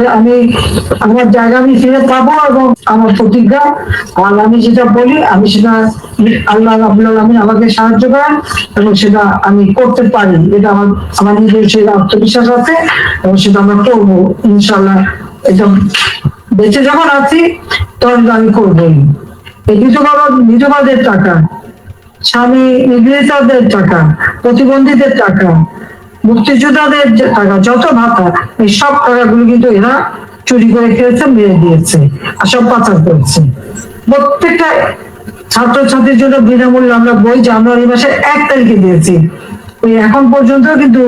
যে আমি আমার জায়গা আমি ফিরে পাবো এবং আমার প্রতিজ্ঞা আর আমি যেটা বলি, আমি সেটা আল্লাহ আলমিন আমাকে সাহায্য করেন এবং সেটা আমি করতে পারি। এটা আমার আমার নিজের সেই আত্মবিশ্বাস আছে এবং সেটা করব। ইনশাল্লাহ বেঁচে যখন আছি, তখন আমি বিধবা বিধবাদের টাকা, স্বামী, নিগৃহীতদের টাকা, প্রতিবন্ধীদের টাকা মুক্তিযোদ্ধাদের টাকা, যত ভাতা, এই সব টাকাগুলো কিন্তু এরা চুরি করে খেয়েছে, মেরে দিয়েছে, আর সব পাচার করেছে। প্রত্যেকটা ছাত্রছাত্রীর জন্য বিনামূল্যে আমরা বই জানুয়ারি মাসের এক তারিখে দিয়েছি, ওই এখন পর্যন্ত কিন্তু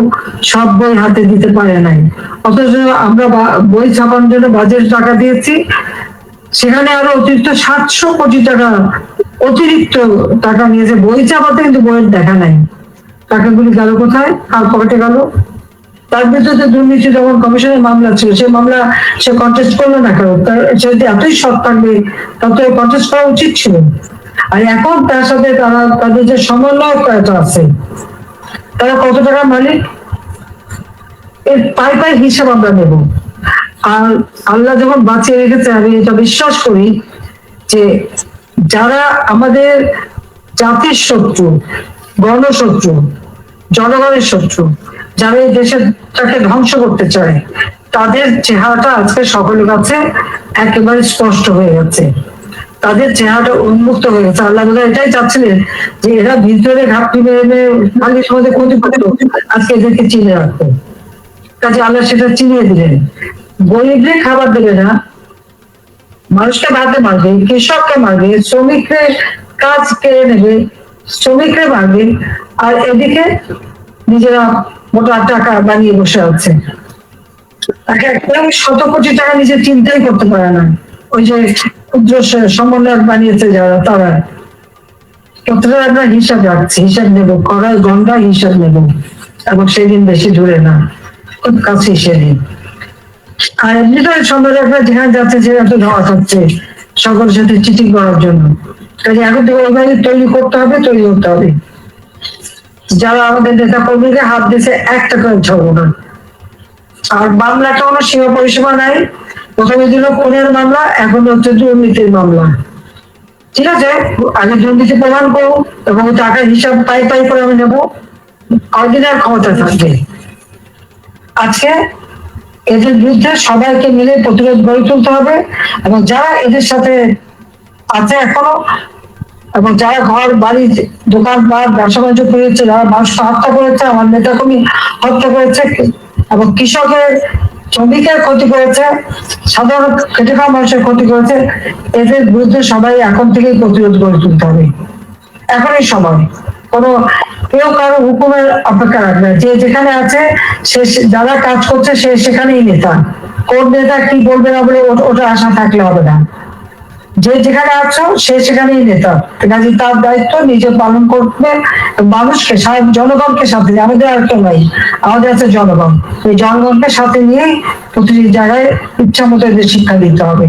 সব বই হাতে দিতে পারে নাই। অথচ আমরা বই ছাপানোর জন্য বাজেট টাকা দিয়েছি, সেখানে আরও অতিরিক্ত সাতশো কোটি টাকা অতিরিক্ত টাকা নিয়েছে বই চাপাতে কিন্তু বইয়ের দেখা নাই। টাকাগুলি গেল কোথায়? আর পকেটে গেল? তার বিরুদ্ধে দুর্নীতি যখন কমিশনের মামলা ছিল, সেই মামলা সে কন্টেস্ট করল না কারও তার সে যদি এতই সৎ থাকবে তত কন্টেস্ট করা উচিত ছিল। আর এখন তার সাথে তারা তাদের যে সমন্বয়ক কয়টা আছে, তারা কত টাকার মালিক? এর পাই পাই হিসাব আমরা নেব। আর আল্লাহ যখন বাঁচিয়ে রেখেছে, আমি এটা বিশ্বাস করি যে যারা আমাদের জাতির শত্রু গণশত্রু জনগণের শত্রু, যারা এই দেশটাকে ধ্বংস করতে চায়, তাদের চেহারাটা আজকে সকলের কাছে একেবারে স্পষ্ট হয়ে গেছে। তাদের চেহারাটা উন্মুক্ত হয়ে গেছে। আল্লাহ এটাই চাচ্ছিলেন যে এরা ভিতরে ঘাপটি মেরে মালিক সমাজে ক্ষতি করতো আজকে এদেরকে চিনে রাখতো কাজে আল্লাহ সেটা চিনিয়ে দিলেন। গরিবদের খাবার দেবে না, মানুষকে ভাতে মারবে, কৃষককে মারবে, শ্রমিকদের কাজ কেড়ে নেবে, শ্রমিকরা মারবে আর এদিকে নিজেরা মোটা টাকা বানিয়ে বসে আছে। শত কোটি টাকা নিজে চিন্তাই করতে পারে না। ওই যে ক্ষুদ্র স- সমন্বয়ক বানিয়েছে যারা, তারা। কতটা আমরা হিসাব রাখছি, হিসাব নেব হিসাব নেব। এবং সেদিন বেশি দূরে না, খুব কাছে সেদিন। আর এমনি তো সম্রাটরা যেখানে যাচ্ছে, সেখানে তো ধোয়া খাচ্ছে, সকলের সাথে চিঠি করার জন্য। কাজে এখন থেকে ওইভাবে তৈরি করতে হবে, তৈরি করতে হবে। যারা আমাদের নেতা কর্মীকে হাত দিয়েছে, একটা করে ছড়ব না আর মামলাটা কোনো সীমা পরিসীমা নাই। প্রথমে দিল খুনের মামলা, এখন হচ্ছে দুর্নীতির মামলা। ঠিক আছে আগে দুর্নীতি প্রমাণ করো এবং টাকার হিসাব পাই পাই করে আমি নেব। অর্ডিনার ক্ষমতা থাকবে? আজকে এদের বিরুদ্ধে সবাইকে মিলে প্রতিরোধ গড়ে তুলতে হবে এবং যারা এদের সাথে আছে এখনও এবং যারা ঘর, বাড়ি, দোকান পাট ব্যবসা বাণিজ্য করেছে, যারা মানুষকে হত্যা করেছে, আমার নেতা কর্মী হত্যা করেছে, এবং কৃষকের শ্রমিকের ক্ষতি করেছে, সাধারণ খেটে খাওয়া মানুষের ক্ষতি করেছে, এদের বিরুদ্ধে সবাই এখন থেকেই প্রতিরোধ গড়ে তুলতে হবে। এখনই সময় কোনো কেউ কারও হুকুমের অপেক্ষা রাখবে যে যেখানে আছে, সে- যারা কাজ করছে, সে সেখানেই নেতা। কোন নেতা কি বলবে না বলে ওটা আশা থাকলে হবে না। যে যেখানে আছো, সে সেখানেই নেতা। কাজে তার দায়িত্ব নিজে পালন করবে মানুষকে জনগণকে সাথে আমাদের আর কেউ নাই। আমাদের আছে জনগণ। এই জনগণকে সাথে নিয়েই প্রতিটি জায়গায় ইচ্ছা মতো এদের শিক্ষা দিতে হবে।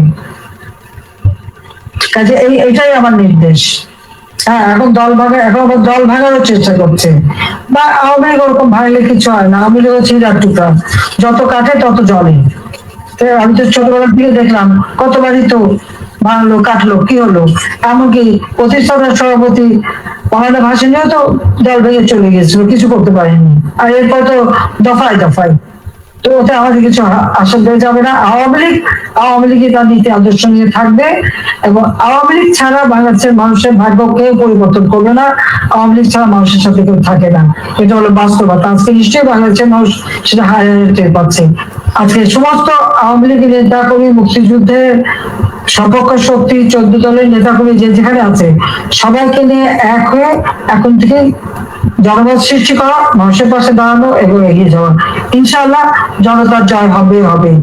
কাজে এই এটাই আমার নির্দেশ। হ্যাঁ এখন দল ভাঙা এখন আবার দল ভাঙারও চেষ্টা করছে। বা আওয়ামী ওরকম ভাঙলে কিছু হয় না। আওয়ামী লীগ হিরার যত কাটে তত জলে আমি তো ছোটবেলার দিকে দেখলাম, কতবারই তো ভাঙলো কাটলো, কি হলো? এমনকি প্রতিষ্ঠাতা সভাপতি মহানা ভাষণেও তো দল ভেঙে চলে গেছিল কিছু করতে পারেনি। আর এরপর তো দফায় দফায়। তো ওতে আমাদের কিছু আ- আশা দেওয়া যাবে না। আওয়ামী লীগ, আওয়ামী লীগই তার নীতি আদর্শ নিয়ে থাকবে এবং আওয়ামী লীগ ছাড়া বাংলাদেশের মানুষের ভাগ্য কেউ পরিবর্তন করবে না। আওয়ামী লীগ ছাড়া মানুষের সাথে কেউ থাকে না। এটা হলো বাস্তবতা। আজকে নিশ্চয়ই বাংলাদেশের মানুষ সেটা টের পাচ্ছে আজকে সমস্ত আওয়ামী লীগের নেতা কর্মী মুক্তিযুদ্ধের সপক্ষ শক্তি চোদ্দ দলের নেতা কর্মী যে যেখানে আছে, সবাইকে নিয়ে এক হয়ে এখন থেকে জনমত সৃষ্টি করা, মানুষের পাশে দাঁড়ানো এবং এগিয়ে যাওয়া। ইনশাআল্লাহ জনতার জয় হবে হবে।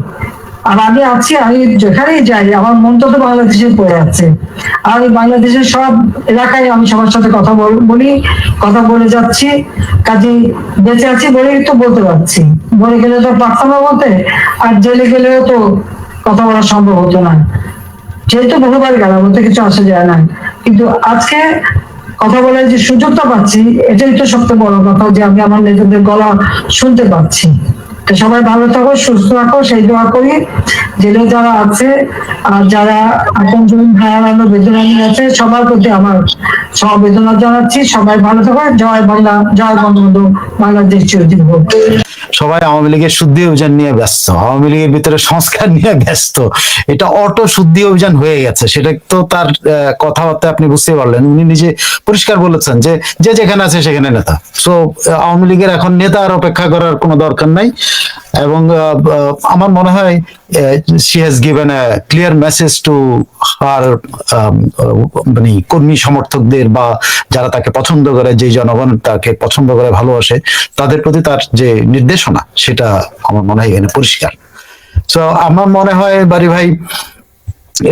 আর আমি আছি, আমি যেখানেই যাই, আমার মন তো বাংলাদেশে পড়ে আছে। আর বাংলাদেশের সব এলাকায় আমি সবার সাথে কথা বল- বলি, কথা বলে যাচ্ছি। কাজে বেঁচে আছি বলেই তো বলতে পারছি। মরে গেলে তো পারতাম বলতে, আর জেলে গেলেও তো কথা বলা সম্ভব হতো না। যেহেতু বহুবার গেলাম ওতে কিছু আসা যায় না। কিন্তু আজকে কথা বলার যে সুযোগটা পাচ্ছি, এটাই তো সবচেয়ে বড় কথা যে আমি আমার নিজেদের গলা শুনতে পাচ্ছি। সবাই ভালো থাকো, সুস্থ থাকো, সেই দোয়া করি। জেলে যারা আছে আর যারা এখন যখন ভাইয়ারানো বেদনা নিয়ে আছে, সবার প্রতি আমার সমবেদনা জানাচ্ছি। সবাই ভালো থাকো, জয় বাংলা, জয় বঙ্গবন্ধু, বাংলাদেশ চিরদিন হোক। সবাই আওয়ামী লীগের শুদ্ধি অভিযান নিয়ে ব্যস্ত। আওয়ামী লীগের ভিতরে সংস্কার নিয়ে ব্যস্ত। এটা অটো শুদ্ধি অভিযান হয়ে গেছে। সেটা তো তার কথাবার্তা আপনি বুঝতে পারলেন। উনি নিজে পরিষ্কার বলেছেন যে যে যেখানে আছে সেখানে নেতা। সো আওয়ামী লীগের এখন নেতা আর অপেক্ষা করার কোনো দরকার নাই। এবং আহ, আহ, আমার মনে হয় she has given a clear message to আর মানে কর্মী সমর্থকদের বা যারা তাকে পছন্দ করে যে জনগণ তাকে পছন্দ করে ভালোবাসে তাদের প্রতি তার যে নির্দেশনা সেটা আমার মনে হয় এখানে পরিষ্কার। তো আমার মনে হয় বাড়ি ভাই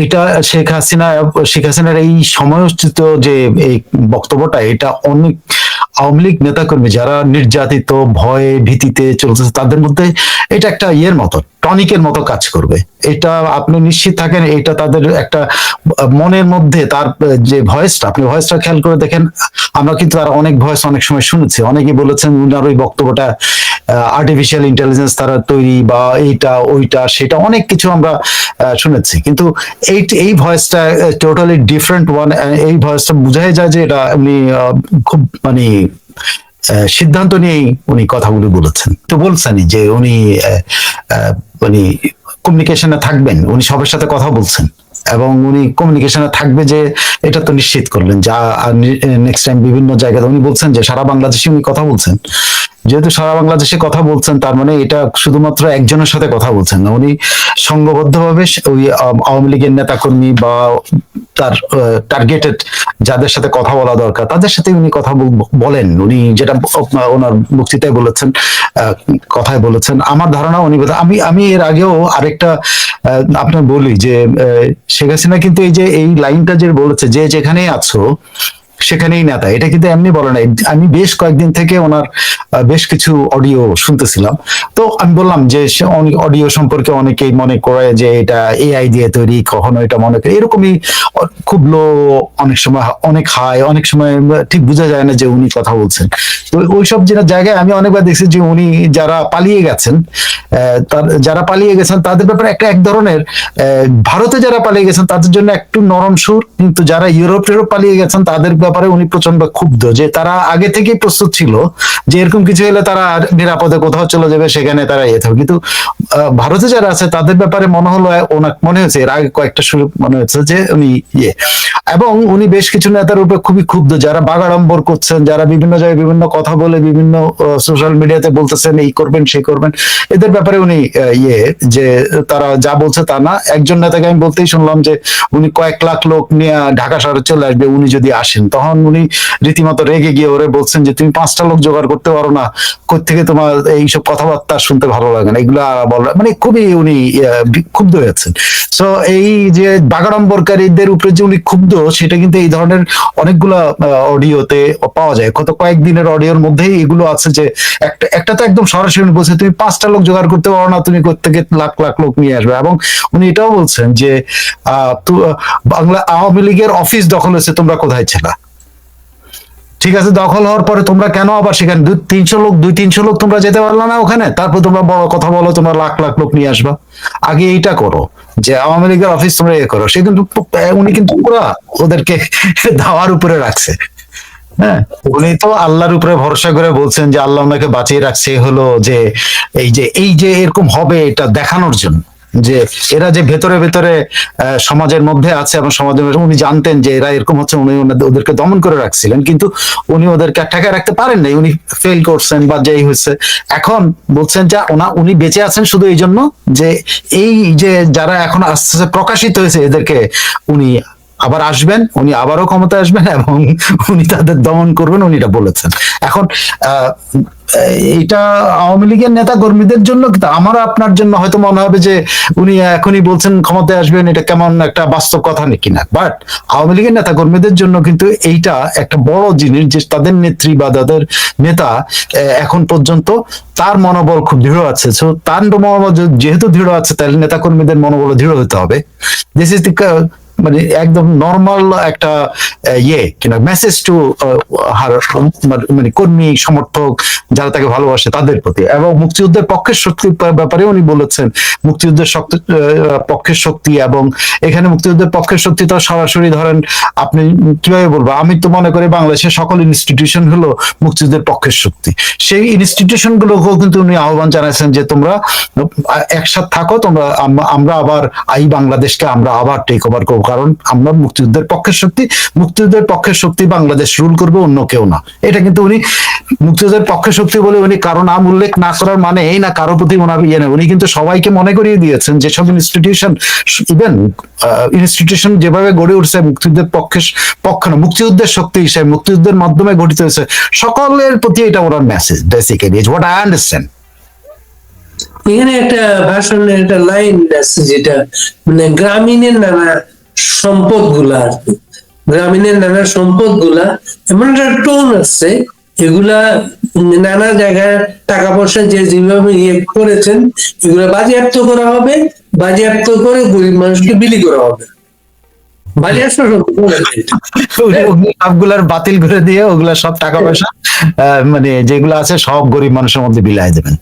এটা শেখ হাসিনা শেখ হাসিনার এই সময়োচিত যে এই বক্তব্যটা এটা অনেক আওয়ামী লীগ নেতাকর্মী যারা নির্যাতিত ভয়ে ভীতিতে চলতেছে তাদের মধ্যে এটা একটা ইয়ের মতো টনিকের মতো কাজ করবে। এটা আপনি নিশ্চিত থাকেন এটা তাদের একটা মনের মধ্যে তার যে ভয়েসটা আপনি ভয়েসটা খেয়াল করে দেখেন আমরা কিন্তু আর অনেক ভয়েস অনেক সময় শুনেছি। অনেকে বলেছেন উনার ওই বক্তব্যটা আর্টিফিশিয়াল ইন্টেলিজেন্স তারা তৈরি বা এইটা ওইটা সেটা অনেক কিছু আমরা শুনেছি। কিন্তু এই এই ভয়েসটা টোটালি ডিফারেন্ট ওয়ান এই ভয়েসটা বোঝাই যায় যে এটা আহ, খুব মানে সিদ্ধান্ত নিয়েই উনি কথাগুলি বলেছেন। তো বলছেনই যে উনি উনি কমিউনিকেশনে থাকবেন, উনি সবার সাথে কথা বলছেন। এবং উনি কমিউনিকেশনে থাকবে যে এটা তো নিশ্চিত করলেন যা নেক্সট টাইম বিভিন্ন জায়গাতে উনি বলছেন যে সারা বাংলাদেশে উনি কথা বলছেন। যেহেতু সারা বাংলাদেশে কথা বলছেন, তার মানে এটা শুধুমাত্র একজনের সাথে কথা বলছেন না। উনি সংঘবদ্ধভাবে ওই আওয়ামী লীগের নেতাকর্মী বা তার টার্গেটেড যাদের সাথে কথা বলা দরকার, তাদের সাথে উনি কথা বল- বলেন। উনি যেটা ওনার বক্তৃতায় বলেছেন কথায় বলেছেন। আমার ধারণা উনি আমি আমি এর আগেও আরেকটা আপনার বলি যে শেখ হাসিনা কিন্তু এই যে, এই লাইনটা যে বলেছে, যে যেখানেই আছো সেখানেই নেতা। এটা কিন্তু এমনি বলে নাই। আমি বেশ কয়েকদিন থেকে ওনার বেশ কিছু অডিও শুনতেছিলাম। তো আমি বললাম যে অডিও সম্পর্কে অনেকেই মনে করে যে, এটা এআই দিয়ে তৈরি, কখনো এটা মনে করে, এরকমই খুব লো অনেক সময়, অনেক হাই অনেক সময় ঠিক বোঝা যায় না যে উনি কথা বলছেন। তো ওইসব যেটা জায়গায় আমি অনেকবার দেখছি যে, উনি যারা পালিয়ে গেছেন যারা পালিয়ে গেছেন, তাদের ব্যাপারে একটা এক ধরনের ভারতে যারা পালিয়ে গেছেন, তাদের জন্য একটু নরম সুর। কিন্তু যারা ইউরোপ টিউরোপ পালিয়ে গেছেন, তাদের ব্যাপারে উনি প্রচণ্ড ক্ষুব্ধ যে তারা আগে থেকেই প্রস্তুত ছিল যে এরকম কিছু হলে তারা নিরাপদে কোথাও চলে যাবে, সেখানে তারা ইয়ে থাকবে। কিন্তু ভারতে যারা আছে তাদের ব্যাপারে মনে হলো ওনার, মনে হয়েছে, এর আগে কয়েকটা সুর মনে হচ্ছে যে উনি ইয়ে। এবং উনি বেশ কিছু নেতার উপরে খুবই ক্ষুব্ধ, যারা বাগাড়ম্বর করছেন, যারা বিভিন্ন জায়গায় বিভিন্ন কথা বলে, বিভিন্ন সোশ্যাল মিডিয়াতে বলতেছেন, এই করবেন, সেই করবেন। এদের ব্যাপারে উনি ইয়ে যে তারা যা বলছে তা না। একজন নেতাকে আমি বলতেই শুনলাম যে উনি কয়েক লাখ লোক নিয়ে ঢাকা শহরে চলে আসবে, উনি যদি আসেন, তখন উনি রীতিমতো রেগে গিয়ে ওরে বলছেন যে, তুমি পাঁচটা লোক জোগাড় করতে পারো না। থেকে তোমার এইসব কথাবার্তা শুনতে ভালো লাগে না? এগুলা বল মানে খুবই উনি ক্ষুব্ধ হয়েছেন তো এই যে বাগাড়ম্বরকারীদের উপরে যে উনি ক্ষুব্ধ, সেটা কিন্তু এই ধরনের অনেকগুলা অডিওতে পাওয়া যায়। কত কয়েকদিনের অডিওর মধ্যেই এগুলো আছে যে, একটা একটা তো একদম সরাসরি বলছে, তুমি পাঁচটা লোক জোগাড় করতে পারো না, তুমি থেকে লাখ লাখ লোক নিয়ে আসবে? এবং উনি এটাও বলছেন যে বাংলা আওয়ামী লীগের অফিস দখল হয়েছে, তোমরা কোথায় ছিলা? ঠিক আছে, দখল হওয়ার পরে তোমরা কেন আবার সেখানে? দুই তিনশো লোক, দুই তিনশো লোক তোমরা যেতে পারল না ওখানে? তারপর তোমরা বড় কথা বলো, তোমরা লাখ লাখ লোক নিয়ে আসবা। আগে এইটা করো, যে আওয়ামী লীগের অফিস তোমরা ইয়ে করো। সে কিন্তু উনি কিন্তু পুরা ওদেরকে ধাওয়ার উপরে রাখছে। হ্যাঁ? উনি তো আল্লাহর উপরে ভরসা করে বলছেন যে, আল্লাহ ওনাকে বাঁচিয়ে রাখছে হলো যে, এই যে এই যে এরকম হবে এটা দেখানোর জন্য। যে এরা যে ভেতরে ভেতরে সমাজের মধ্যে আছে এবং সমাজের উনি জানতেন যে এরা এরকম হচ্ছে, উনি ওদেরকে দমন করে রাখছিলেন। কিন্তু উনি ওদেরকে ঠেকায় রাখতে পারেন নাই। উনি ফেল করছেন বা যেই হয়েছে। এখন বলছেন যে ওনা উনি বেঁচে আছেন শুধু এই জন্য যে এই যে যারা এখন আস্তে আস্তে প্রকাশিত হয়েছে এদেরকে উনি আবার আসবেন, উনি আবারও ক্ষমতায় আসবেন এবং উনি তাদের দমন করবেন, উনি এটা বলেছেন। এখন এটা আওয়ামী লীগের নেতা কর্মীদের জন্য, কিন্তু আমার আপনার জন্য হয়তো মনে হবে যে উনি এখনই বলছেন ক্ষমতায় আসবেন, এটা কেমন একটা বাস্তব কথা নাকি না? বাট আওয়ামী লীগের নেতা কর্মীদের জন্য কিন্তু এইটা একটা বড় জিনিস যে তাদের নেত্রী বা তাদের নেতা এখন পর্যন্ত তার মনোবল খুব দৃঢ় আছে। সো তার মনোবল যেহেতু দৃঢ় আছে, তাহলে নেতা কর্মীদের মনোবল দৃঢ় হতে হবে। দিস ইজ দি মানে একদম নর্মাল একটা ইয়ে কিনা মেসেজ টু মানে কর্মী, সমর্থক, যারা তাকে ভালোবাসে, তাদের প্রতি। এবং মুক্তিযুদ্ধের পক্ষের শক্তির ব্যাপারে উনি বলেছেন, মুক্তিযুদ্ধের শক্তি পক্ষের শক্তি এবং এখানে মুক্তিযুদ্ধের পক্ষের শক্তি তো সরাসরি ধরেন আপনি কীভাবে বলব, আমি তো মনে করি বাংলাদেশের সকল ইনস্টিটিউশন হলো মুক্তিযুদ্ধের পক্ষের শক্তি। সেই ইনস্টিটিউশন গুলোকেও কিন্তু উনি আহ্বান জানাইছেন যে তোমরা একসাথে থাকো, তোমরা আমরা আবার এই বাংলাদেশকে আমরা আবার টেক ওভার করব। কারণ আমরা মুক্তিযুদ্ধের পক্ষের শক্তি, মুক্তিযুদ্ধের পক্ষের শক্তি বাংলাদেশ রুল করবে অন্য কেউ না। এটা কিন্তু উনি, মুক্তিযুদ্ধের পক্ষের শক্তি বলে উনি কারও নাম উল্লেখ না করার মানে এই না কারও প্রতি ওনার ইয়ে উনি কিন্তু সবাইকে মনে করিয়ে দিয়েছেন যেসব ইনস্টিটিউশন ইভেন ইনস্টিটিউশন যেভাবে গড়ে উঠছে মুক্তিযুদ্ধের পক্ষে পক্ষ না, মুক্তিযুদ্ধের শক্তি হিসেবে, মুক্তিযুদ্ধের মাধ্যমে গঠিত হয়েছে, সকলের প্রতি এটা ওনার message basically is what I understand এখানে একটা ভাষণের একটা লাইন আছে যেটা মানে গ্রামীণের নানা সম্পদগুলা আর কি। গ্রামীণের নানা সম্পদগুলা এমন একটা টোন আছে, এগুলা নানা জায়গায় টাকা পয়সা যে যেভাবে ইয়ে করেছেন, এগুলা বাজেয়াপ্ত করা হবে, বাজেয়াপ্ত করে গরিব মানুষকে বিলি করা হবে। সবগুলার বাতিল করে দিয়ে ওগুলা সব টাকা পয়সা মানে যেগুলো আছে সব গরিব মানুষের মধ্যে বিলাই দেবেন।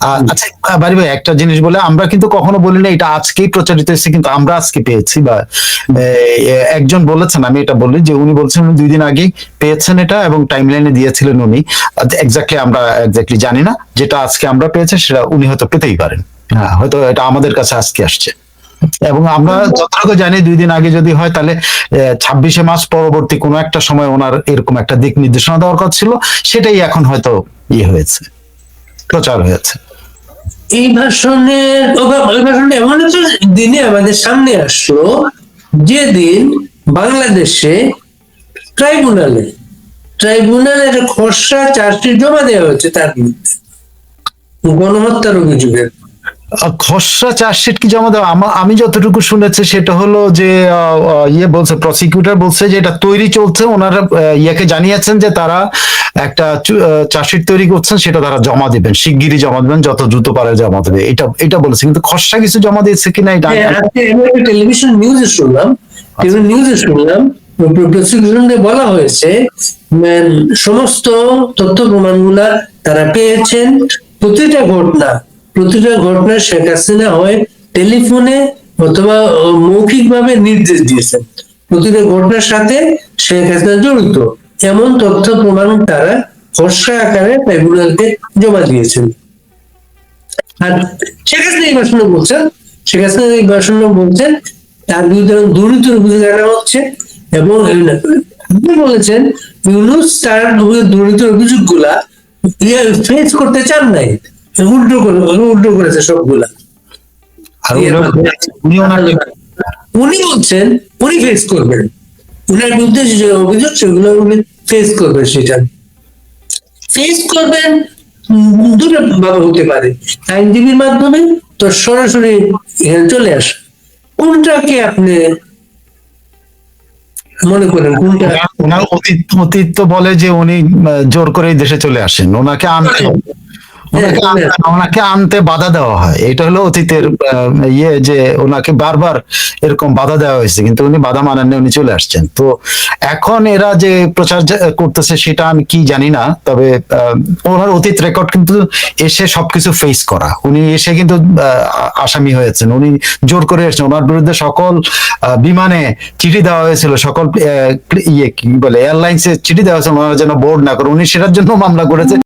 আচ্ছা বাড়ি ভাই, একটা জিনিস বলে, আমরা কিন্তু কখনো বলি না এটা আজকেই প্রচারিত হয়েছে, কিন্তু আমরা আজকে পেয়েছি বা একজন বলেছেন, আমি এটা বলি যে উনি বলছেন উনি দুই দিন আগেই পেয়েছেন এটা এবং টাইম লাইনে দিয়েছিলেন উনি। এক্স্যাক্টলি আমরা এক্স্যাক্টলি জানি না, যেটা আজকে আমরা পেয়েছি, সেটা উনি হয়তো পেতেই পারেন। হ্যাঁ হয়তো এটা আমাদের কাছে আজকে আসছে। এবং আমরা যতটুকু জানি, দুই দিন আগে যদি হয়, তাহলে ছাব্বিশে মাস পরবর্তী কোনো একটা সময় ওনার এরকম একটা দিক নির্দেশনা দেওয়ার কথা ছিল, সেটাই এখন হয়তো ইয়ে হয়েছে। প্রচার হয়েছে। এই ভাষণের ওই ভাষণটা এমন হচ্ছে দিনে আমাদের সামনে আসলো, যেদিন বাংলাদেশে ট্রাইব্যুনালে ট্রাইব্যুনালে খসড়া চার্জশিট জমা দেওয়া হয়েছে তার বিরুদ্ধে। গণহত্যার অভিযোগের খসড়া চার্জশিট কি জমা দেওয়া? আমা- যতটুকু শুনেছি সেটা হলো যে ইয়ে বলছে প্রসিকিউটর বলছে যে এটা তৈরি চলছে। ওনারা ইয়েকে জানিয়েছেন যে তারা একটা চার্জশিট তৈরি করছেন সেটা তারা জমা দিবেন। শিগগিরই জমা দেবেন যত দ্রুত পারে জমা দেবে। এটা এটা বলেছে। কিন্তু খসড়া কিছু জমা দিয়েছে কিনা এটা হ্যাঁ, টেলিভিশন নিউজে শুনলাম। নিউজে শুনলাম প্রসিকিউশনে বলা হয়েছে সমস্ত তথ্য প্রমাণগুলা তারা পেয়েছেন। প্রতিটা ঘটনা প্রতিটা ঘটনা শেখ হাসিনা হয় টেলিফোনে অথবা মৌখিকভাবে নির্দেশ দিয়েছেন। প্রতিটা ঘটনার সাথে শেখ হাসিনা জড়িত। এমন তথ্য প্রমাণ তারা খসড়া আকারে ট্রাইব্যুনালকে জমা দিয়েছেন। আর শেখ হাসিনা এই ভাষণে বলছেন, শেখ হাসিনা এই ভাষণে বলছেন, তার বিরুদ্ধে দুর্নীতির অভিযোগ আনা হচ্ছে এবং আপনি বলেছেন, ইউনুস তার দুর্নীতির অভিযোগগুলা ফেস করতে চান নাই। উল্টো করে উল্টো করেছে সবগুলা। উনি- উনি ওনাকে উনি বলছেন উনি ফেস করবেন। উনার বিরুদ্ধে যে অভিযোগ সেগুলো উনি ফেস করবেন সেটা। ফেস করবেন দুটো ভাবে হতে পারে। আইনজীবীর মাধ্যমে তো সরাসরি এখানে চলে আসে। কোনটাকে আপনি মনে করেন কোনটা? ওনার- ওনার অতীত অতীত তো বলে যে উনি জোর করে দেশে চলে আসেন। ওনাকে আনতে ওনাকে আনতে- ওনাকে আনতে বাধা দেওয়া হয়। এটা হলো অতীতের ইয়ে যে ওনাকে বারবার এরকম বাধা দেওয়া হয়েছে কিন্তু উনি বাধা মানেননি উনি চলে আসছেন। তো এখন এরা যে প্রচার করতেছে সেটা আমি কি জানি না তবে ওনার অতীত রেকর্ড কিন্তু এসে সবকিছু ফেস করা। উনি এসে কিন্তু আসামি হয়েছেন। উনি জোর করে এসেছেন। ওনার বিরুদ্ধে সকল বিমানে চিঠি দেওয়া হয়েছিল। সকল ইয়ে কি বলে এয়ারলাইন্সে চিঠি দেওয়া হয়েছিল। ওনারা যেন বোর্ড না করে উনি সেটার জন্য মামলা করেছে।